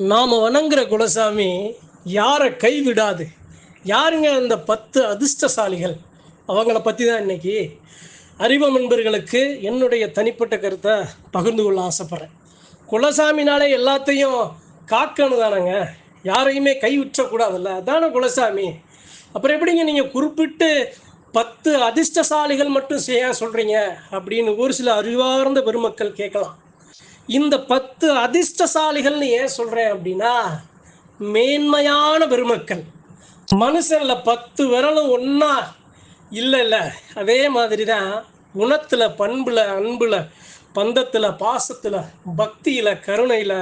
நாம் வணங்குற குலசாமி யாரை கைவிடாது? யாருங்க அந்த பத்து அதிர்ஷ்டசாலிகள்? அவங்கள பற்றி தான் இன்னைக்கு அறிவம் நண்பர்களுக்கு என்னுடைய தனிப்பட்ட கருத்தை பகிர்ந்து கொள்ள ஆசைப்பட்றேன். குலசாமினாலே எல்லாத்தையும் காக்கணும் தானேங்க. யாரையுமே கைவிற்றக்கூடாதுல்ல அதான குலசாமி? அப்புறம் எப்படிங்க நீங்கள் குறிப்பிட்டு பத்து அதிர்ஷ்டசாலிகள் மட்டும் செய்ய சொல்கிறீங்க அப்படின்னு ஒரு சில அறிவார்ந்த பெருமக்கள் கேட்கலாம். இந்த பத்து அதிர்ஷ்டசாலிகள்னு ஏன் சொல்கிறேன் அப்படின்னா மேன்மையான பெருமக்கள். மனுஷனில் பத்து விரலும் ஒன்றா இல்லை இல்லை அதே மாதிரி தான் குணத்தில் பண்பில் அன்பில் பந்தத்தில் பாசத்தில் பக்தியில் கருணையில்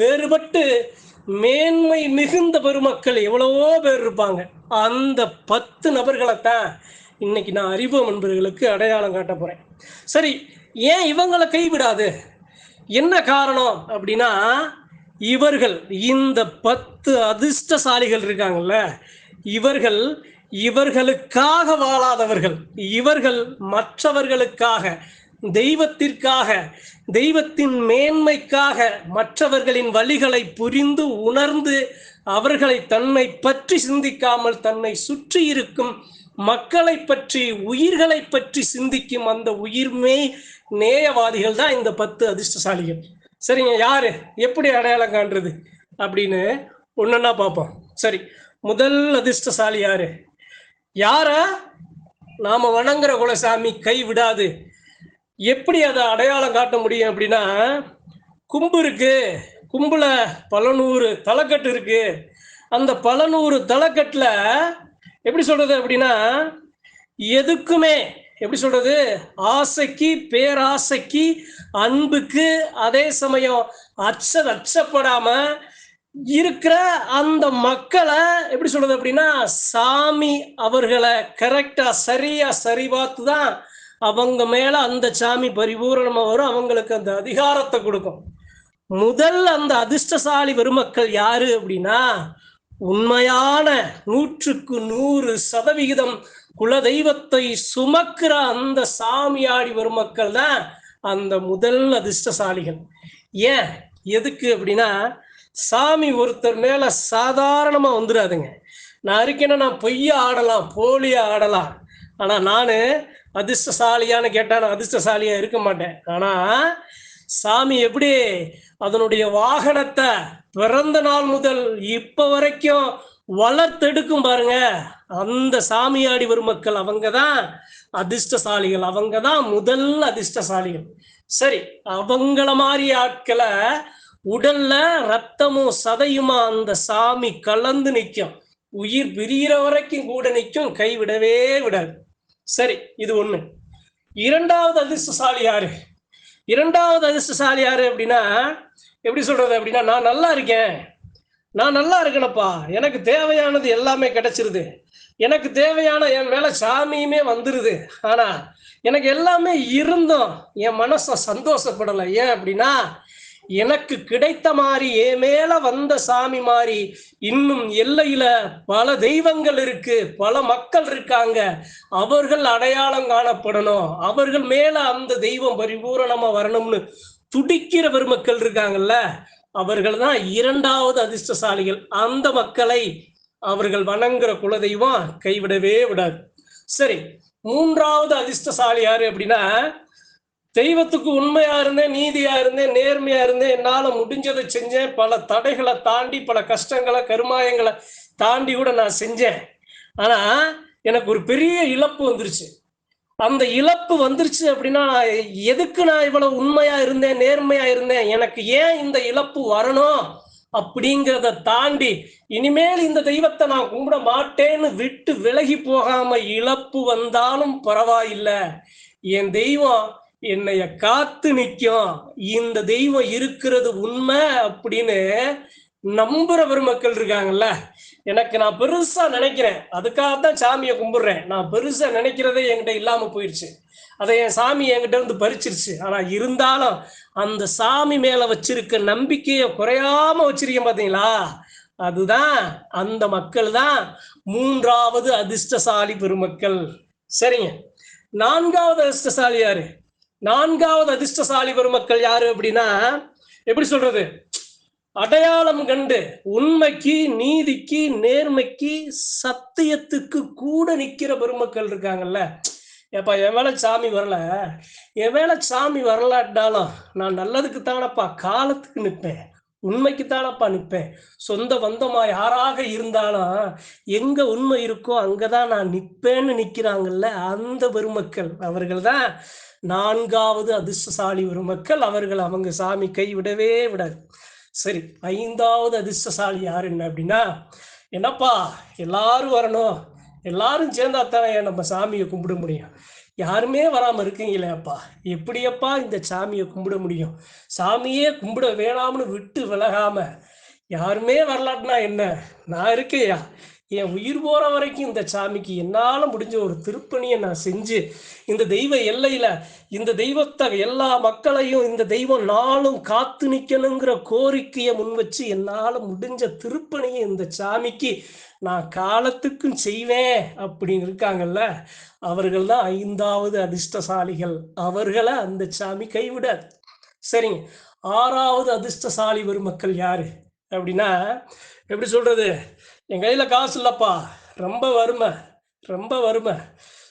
வேறுபட்டு மேன்மை மிகுந்த பெருமக்கள் எவ்வளவோ பேர் இருப்பாங்க. அந்த பத்து நபர்களைத்தான் இன்னைக்கு நான் அறிவு நண்பர்களுக்கு அடையாளம் காட்ட போகிறேன் சரி ஏன் இவங்களை கைவிடாது? என்ன காரணம் அப்படின்னா இவர்கள் இந்த பத்து அதிர்ஷ்டசாலிகள் இருக்காங்கல்ல இவர்கள் இவர்களுக்காக வாழாதவர்கள் இவர்கள் மற்றவர்களுக்காக தெய்வத்திற்காக தெய்வத்தின் மேன்மைக்காக மற்றவர்களின் வழிகளை புரிந்து உணர்ந்து அவர்களை தன்னை பற்றி சிந்திக்காமல் தன்னை சுற்றி இருக்கும் மக்களை பற்றி உயிர்களை பற்றி சிந்திக்கும் அந்த உயிர்மே நேயவாதிகள் தான் இந்த பத்து அதிர்ஷ்டசாலிகள். சரிங்க யாரு? எப்படி அடையாளம் காண்றது? அப்படின்னு ஒன்னொன்னா பார்ப்போம். சரி முதல் அதிர்ஷ்டசாலி யாரு? யார? நாம வணங்குற குலசாமி கை விடாது. எப்படி அதை அடையாளம் காட்ட முடியும் அப்படின்னா கும்பு இருக்கு. கும்புல பல நூறு தலைக்கட்டு இருக்கு. அந்த பல நூறு தலைக்கட்டில் எப்படி சொல்றது அப்படின்னா எதுக்குமே எப்படி சொல்றது? ஆசைக்கு பேராசைக்கு அன்புக்கு அதே சமயம் அச்ச அச்சப்படாம இருக்கிற அந்த மக்களை எப்படி சொல்றது அப்படின்னா சாமி அவர்களை கரெக்டா சரியா சரி பார்த்து தான் அவங்க மேல அந்த சாமி பரிபூரணமா வரும் அவங்களுக்கு அந்த அதிகாரத்தை கொடுக்கும். முதல் அந்த அதிர்ஷ்டசாலி பெருமக்கள் யாரு அப்படின்னா உண்மையான நூற்றுக்கு நூறு சதவிகிதம் குலதெய்வத்தை சுமக்கிற அந்த சாமியாடி பெருமக்கள் தான் அந்த முதல் அதிர்ஷ்டசாலிகள். ஏன்? எதுக்கு அப்படின்னா சாமி ஒருத்தர் மேல சாதாரணமா வந்துடாதுங்க நான் இருக்கேன்னா நான் பொய்ய ஆடலாம் போலியா ஆடலாம். ஆனா நானு அதிர்ஷ்டசாலியான்னு கேட்டா நான் அதிர்ஷ்டசாலியா இருக்க மாட்டேன். ஆனா சாமி எப்படி அதனுடைய வாகனத்தை பிறந்த நாள் முதல் இப்ப வரைக்கும் வளர்த்தெடுக்கும் பாருங்க. அந்த சாமியாடி பெருமக்கள் மக்கள் அவங்க தான் அதிர்ஷ்டசாலிகள். அவங்க தான் முதல் அதிர்ஷ்டசாலிகள். சரி அவங்கள மாதிரி ஆட்களை உடல்ல ரத்தமும் சதையுமா அந்த சாமி கலந்து நிற்கும் உயிர் பிரியிற வரைக்கும் கூட நிற்கும் கைவிடவே விடாது. சரி இது ஒண்ணு. இரண்டாவது அதிர்ஷ்டசாலி யாரு? இரண்டாவது அதிர்ஷ்டசாலி யாரு அப்படின்னா எப்படி சொல்றது அப்படின்னா நான் நல்லா இருக்கேன். நான் நல்லா இருக்கேனப்பா. எனக்கு தேவையானது எல்லாமே கிடைச்சிருது. எனக்கு தேவையான என் மேல சாமியுமே வந்துருது. ஆனா எனக்கு எல்லாமே இருந்தும் என் மனச சந்தோஷப்படலை. ஏன் அப்படின்னா எனக்கு கிடைத்த மாதிரி ஏ மேல வந்த சாமி மாதிரி இன்னும் எல்லையில பல தெய்வங்கள் இருக்கு பல மக்கள் இருக்காங்க. அவர்கள் அடையாளம் காணப்படணும். அவர்கள் மேல அந்த தெய்வம் பரிபூரணமா வரணும்னு துடிக்கிற பெருமக்கள் இருக்காங்கல்ல அவர்கள் தான் இரண்டாவது அதிர்ஷ்டசாலிகள். அந்த மக்களை அவர்கள் வணங்குற குலதெய்வம் கைவிடவே விடாது. சரி மூன்றாவது அதிர்ஷ்டசாலி யாரு அப்படின்னா தெய்வத்துக்கு உண்மையா இருந்தேன் நீதியா இருந்தேன் நேர்மையா இருந்தேன் என்னால முடிஞ்சதை செஞ்சேன். பல தடைகளை தாண்டி பல கஷ்டங்களை கருமாயங்களை தாண்டி கூட நான் செஞ்சேன். ஆனா எனக்கு ஒரு பெரிய இழப்பு வந்துருச்சு. அந்த இழப்பு வந்துருச்சு அப்படின்னா நான் எதுக்கு நான் இவ்வளவு உண்மையா இருந்தேன் நேர்மையா இருந்தேன்? எனக்கு ஏன் இந்த இழப்பு வரணும்? அப்படிங்கிறத தாண்டி இனிமேல் இந்த தெய்வத்தை நான் கும்பிட மாட்டேன்னு விட்டு விலகி போகாம இழப்பு வந்தாலும் பரவாயில்லை. என் தெய்வம் என்னைய காத்து நிற்கும் இந்த தெய்வம் இருக்கிறது உண்மை அப்படின்னு நம்புற பெருமக்கள் இருக்காங்கல்ல. எனக்கு நான் பெருசா நினைக்கிறேன். அதுக்காக தான் சாமியை கும்பிடுறேன். நான் பெருசா நினைக்கிறதே என்கிட்ட இல்லாம போயிடுச்சு அதை என் சாமி என்கிட்ட இருந்து பறிச்சிருச்சு. ஆனா இருந்தாலும் அந்த சாமி மேல வச்சிருக்க நம்பிக்கையை குறையாம வச்சிருக்கேன் பாத்தீங்களா? அதுதான் அந்த மக்கள் தான் மூன்றாவது அதிர்ஷ்டசாலி பெருமக்கள். சரிங்க. நான்காவது அதிர்ஷ்டசாலி யாரு? நான்காவது அதிர்ஷ்டசாலி பெருமக்கள் யாரு அப்படின்னா எப்படி சொல்றது? அடையாளம் கண்டு உண்மைக்கு நீதிக்கு நேர்மைக்கு சத்தியத்துக்கு கூட நிக்கிற பெருமக்கள் இருக்காங்கல்ல. ஏப்பா என் வேலை சாமி வரல. என் வேலை சாமி வரலாட்டாலும் நான் நல்லதுக்கு தானப்பா காலத்துக்கு நிற்பேன். உண்மைக்கு தானப்பா நிற்பேன். சொந்த பந்தமா யாராக இருந்தாலும் எங்க உண்மை இருக்கோ அங்கதான் நான் நிற்பேன்னு நிக்கிறாங்கல்ல அந்த பெருமக்கள். அவர்கள் தான் நான்காவது அதிர்ஷ்டசாலி ஒரு மக்கள் அவர்கள் அவங்க சாமி கைவிடவே விடாது. சரி ஐந்தாவது அதிர்ஷ்டசாலி யார் என்ன அப்படின்னா என்னப்பா எல்லாரும் வரணும். எல்லாரும் சேர்ந்தா தானே நம்ம சாமியை கும்பிட முடியும். யாருமே வராமல் இருக்கீங்களேப்பா எப்படியப்பா இந்த சாமியை கும்பிட முடியும்? சாமியே கும்பிட வேணாம்னு விட்டு விலகாம யாருமே வரலாட்டினா என்ன? நான் இருக்கேயா? என் உயிர் போற வரைக்கும் இந்த சாமிக்கு என்னால முடிஞ்ச ஒரு திருப்பணியை நான் செஞ்சு இந்த தெய்வ எல்லையில இந்த தெய்வத்தை எல்லா மக்களையும் இந்த தெய்வம் நாளும் காத்து நிக்கணுங்கிற கோரிக்கையை முன் வச்சு என்னால முடிஞ்ச திருப்பணியை இந்த சாமிக்கு நான் காலத்துக்கும் செய்வேன் அப்படின்னு இருக்காங்கல்ல அவர்கள் தான் ஐந்தாவது அதிர்ஷ்டசாலிகள். அவர்களை அந்த சாமி கைவிடாது. சரிங்க. ஆறாவது அதிர்ஷ்டசாலி பெருமக்கள் யாரு? அப்படின்னா எப்படி சொல்றது? என் கையில் காசு இல்லைப்பா. ரொம்ப வறுமை. ரொம்ப வறுமை.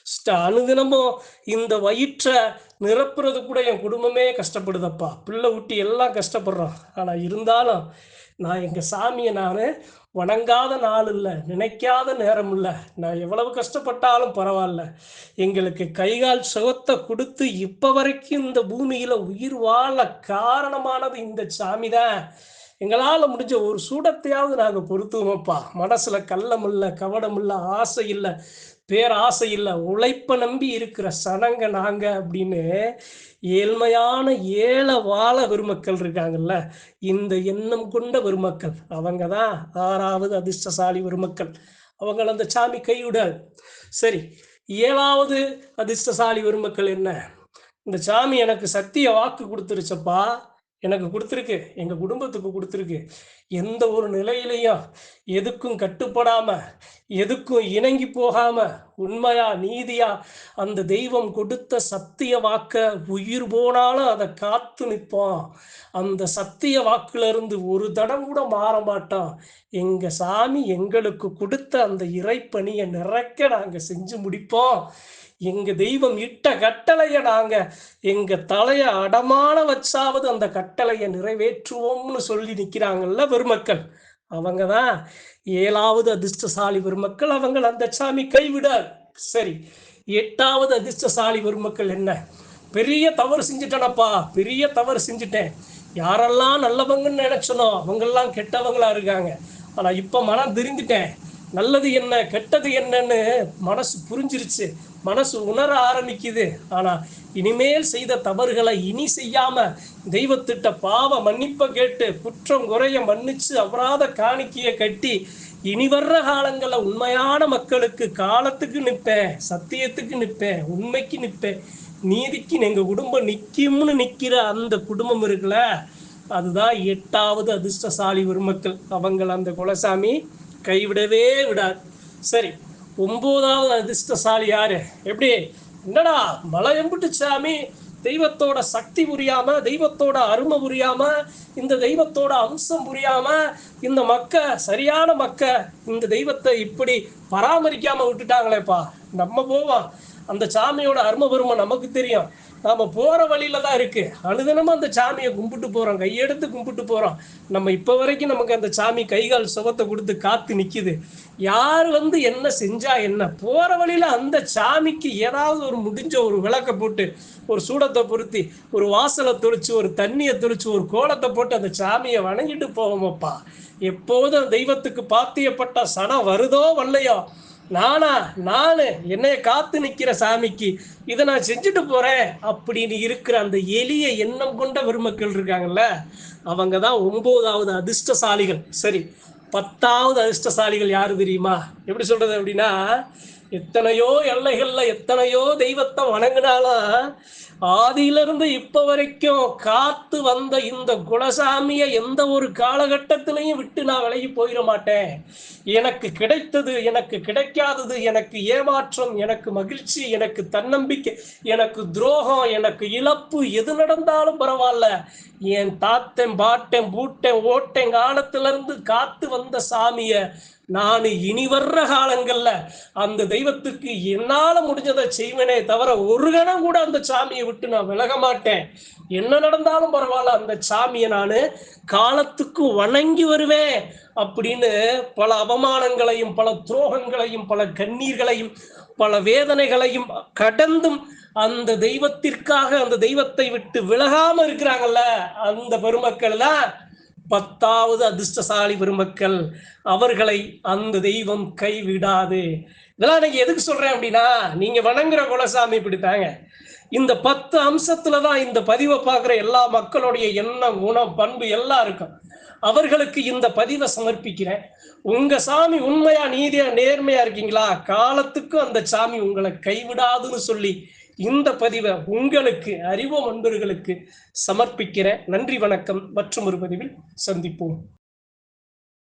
ஸ்ட- அனுதினமும் இந்த வயிற்றை நிரப்புறது கூட என் குடும்பமே கஷ்டப்படுதப்பா. பிள்ளை ஊட்டி எல்லாம் கஷ்டப்படுறோம் ஆனால் இருந்தாலும் நான் எங்கள் சாமியை நான் வணங்காத நாள் இல்லை நினைக்காத நேரம் இல்லை. நான் எவ்வளவு கஷ்டப்பட்டாலும் பரவாயில்ல. எங்களுக்கு கைகால் சுகத்தை கொடுத்து இப்போ வரைக்கும் இந்த பூமியில் உயிர் வாழ காரணமானது இந்த சாமி தான் எங்களால் முடிஞ்ச ஒரு சூடத்தையாவது நாங்கள் பொறுத்துவோம்ப்பா மனசில் கள்ளம் இல்லை கவடம் இல்லை ஆசை இல்லை பேராசை இல்லை உழைப்பை நம்பி இருக்கிற சனங்க நாங்கள் அப்படின்னு ஏழ்மையான ஏழை வாழ பெருமக்கள் இருக்காங்கல்ல இந்த எண்ணம் கொண்ட பெருமக்கள். அவங்க தான் ஆறாவது அதிர்ஷ்டசாலி பெருமக்கள். அவங்கள அந்த சாமி கைவிடாது. சரி ஏழாவது அதிர்ஷ்டசாலி பெருமக்கள் என்ன? இந்த சாமி எனக்கு சத்திய வாக்கு கொடுத்துருச்சப்பா. எனக்கு கொடுத்துருக்கு எங்க குடும்பத்துக்கு கொடுத்துருக்கு. எந்த ஒரு நிலையிலையும் எதுக்கும் கட்டுப்படாம எதுக்கும் இணங்கி போகாம உண்மையா நீதியா அந்த தெய்வம் கொடுத்த சத்திய வாக்க உயிர் போனாலும் அதை காத்து நிற்போம் அந்த சத்திய வாக்குல இருந்து ஒரு தடம் கூட மாற மாட்டோம் எங்க சாமி எங்களுக்கு கொடுத்த அந்த இறைப்பணியை நிறைக்க நாங்க செஞ்சு முடிப்போம். எங்க தெய்வம் இட்ட கட்டளைய நாங்க எங்க தலைய அடமான வச்சாவது அந்த கட்டளையை நிறைவேற்றுவோம்னு சொல்லி நிக்கிறாங்கல்ல பெருமக்கள் அவங்க தான் ஏழாவது அதிர்ஷ்டசாலி பெருமக்கள் அவங்கள் அந்த சாமி கைவிடார். சரி எட்டாவது அதிர்ஷ்டசாலி பெருமக்கள் என்ன? பெரிய தவறு செஞ்சுட்டேனப்பா பெரிய தவறு செஞ்சுட்டேன். யாரெல்லாம் நல்லவங்கன்னு நினைச்சனோ அவங்கெல்லாம் கெட்டவங்களா இருக்காங்க. ஆனா இப்ப மனம் தெரிஞ்சுட்டேன். நல்லது என்ன கெட்டது என்னன்னு மனசு புரிஞ்சிருச்சு. மனசு உணர ஆரம்பிக்குது. ஆனால் இனிமேல் செய்த தவறுகளை இனி செய்யாம தெய்வத்திட்ட பாவ மன்னிப்பை கேட்டு குற்றம் குறைய மன்னிச்சு அபராத காணிக்கையை கட்டி இனி வர்ற காலங்களில் உண்மையான மக்களுக்கு காலத்துக்கு நிற்பேன் சத்தியத்துக்கு நிற்பேன் உண்மைக்கு நிற்பேன். நீதிக்கு எங்கள் குடும்பம் நிற்கும்னு நிற்கிற அந்த குடும்பம் இருக்குல்ல அதுதான் எட்டாவது அதிர்ஷ்டசாலி பெருமக்கள். அவங்களை அந்த குலசாமி கைவிடவே விடாது. சரி ஒம்போதாவது அதிர்ஷ்டசாலி யாரு? எப்படி? என்னடா மலை எம்புட்டு சாமி தெய்வத்தோட சக்தி புரியாம தெய்வத்தோட அருமை புரியாம இந்த தெய்வத்தோட அம்சம் புரியாம இந்த மக்க சரியான மக்க இந்த தெய்வத்தை இப்படி பராமரிக்காம விட்டுட்டாங்களேப்பா. நம்ம போவோம். அந்த சாமியோட அருமை பெருமை நமக்கு தெரியும். நாம் போகிற வழியில தான் இருக்கு. அனுதினமும் அந்த சாமியை கும்பிட்டு போகிறோம் கையெடுத்து கும்பிட்டு போகிறோம் நம்ம இப்போ வரைக்கும் நமக்கு அந்த சாமி கைகால் சுகத்தை கொடுத்து காத்து நிற்கிது யார் வந்து என்ன செஞ்சா என்ன? போகிற வழியில் அந்த சாமிக்கு ஏதாவது ஒரு முடிஞ்ச ஒரு விளக்கை போட்டு ஒரு சூடத்தை பொருத்தி ஒரு வாசலை தொளிச்சு ஒரு தண்ணியை தொளிச்சு ஒரு கோலத்தை போட்டு அந்த சாமியை வணங்கிட்டு போவோமப்பா. எப்போதும் தெய்வத்துக்கு பாத்தியப்பட்ட சனம் வருதோ வரலையோ நானா நானு என்னைய காத்து நிக்கிற சாமிக்கு இதை நான் செஞ்சுட்டு போறேன் அப்படின்னு இருக்கிற அந்த எளிய எண்ணம் கொண்ட பெருமக்கள் இருக்காங்கல்ல அவங்க தான் ஒன்பதாவது அதிர்ஷ்டசாலிகள். சரி பத்தாவது அதிர்ஷ்டசாலிகள் யாரு தெரியுமா? எப்படி சொல்றது அப்படின்னா எத்தனையோ எல்லைகள்ல எத்தனையோ தெய்வத்தை வணங்கினாலும் ஆதியிலிருந்து இப்ப வரைக்கும் காத்து வந்த இந்த குலசாமிய எந்த ஒரு காலகட்டத்திலையும் விட்டு நான் விலகி போயிட மாட்டேன். எனக்கு கிடைத்தது எனக்கு கிடைக்காதது எனக்கு ஏமாற்றம் எனக்கு மகிழ்ச்சி எனக்கு தன்னம்பிக்கை எனக்கு துரோகம் எனக்கு இழப்பு எது நடந்தாலும் பரவாயில்ல. என் தாத்தன் பாட்டன் பூட்டன் ஓட்டன் காலத்திலிருந்து காத்து வந்த சாமிய நான் இனி வர்ற காலங்கள்ல அந்த தெய்வத்துக்கு என்னால முடிஞ்சதை செய்வேனே தவிர ஒரு கணம் கூட அந்த சாமியை விட்டு நான் விலக மாட்டேன். என்ன நடந்தாலும் பரவாயில்ல அந்த சாமியை நான் காலத்துக்கு வணங்கி வருவேன் அப்படின்னு பல அவமானங்களையும் பல துரோகங்களையும் பல கண்ணீர்களையும் பல வேதனைகளையும் கடந்தும் அந்த தெய்வத்திற்காக அந்த தெய்வத்தை விட்டு விலகாம இருக்கிறாங்கல்ல அந்த பெருமக்கள் தான் பத்தாவது அதிர்ஷ்டசாலி பெருமக்கள் அவர்களை அந்த தெய்வம் கைவிடாது. இதெல்லாம் நீங்க எதுக்கு சொல்றேன் அப்படின்னா நீங்க வணங்குற குலசாமி இப்படித்தாங்க. இந்த பத்து அம்சத்துல தான் இந்த பதிவை பார்க்குற எல்லா மக்களுடைய எண்ணம் குணம் பண்பு எல்லாம் இருக்கும். அவர்களுக்கு இந்த பதிவை சமர்ப்பிக்கிறேன். உங்க சாமி உண்மையா நீதியா நேர்மையா இருக்கீங்களா? காலத்துக்கும் அந்த சாமி உங்களை கைவிடாதுன்னு சொல்லி இந்த பதிவை உங்களுக்கு அறிவோம் அன்பர்களுக்கு சமர்ப்பிக்கிற நன்றி வணக்கம் மற்றும் ஒரு பதிவில் சந்திப்போம்.